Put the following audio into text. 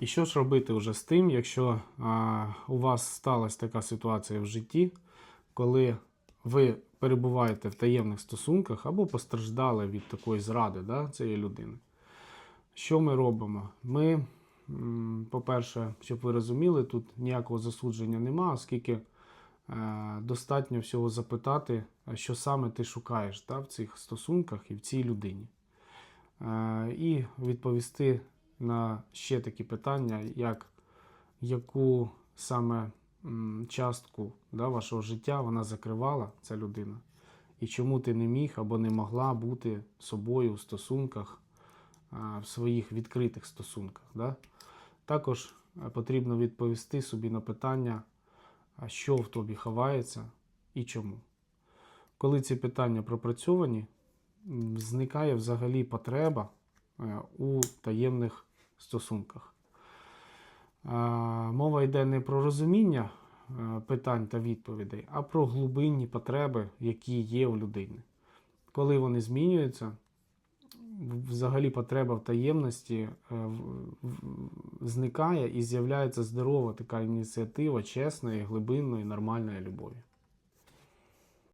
І що ж робити вже з тим, якщо а, у вас сталася така ситуація в житті, коли ви перебуваєте в таємних стосунках або постраждали від такої зради да, цієї людини? Що ми робимо? Ми, по-перше, щоб ви розуміли, тут ніякого засудження нема, оскільки е, достатньо всього запитати, що саме ти шукаєш да, в цих стосунках і в цій людині. Е, і відповісти на ще такі питання, як яку саме частку да, вашого життя вона закривала, ця людина, і чому ти не міг або не могла бути собою у стосунках, в своїх відкритих стосунках. Да? Також е, потрібно відповісти собі на питання, що в тобі ховається і чому. Коли ці питання пропрацьовані, зникає взагалі потреба у таємних стосунках. Мова йде не про розуміння е, питань та відповідей, а про глибинні потреби, які є у людини. Коли вони змінюються, взагалі потреба в таємності е, зникає і з'являється здорова така ініціатива чесної, глибинної, нормальної любові.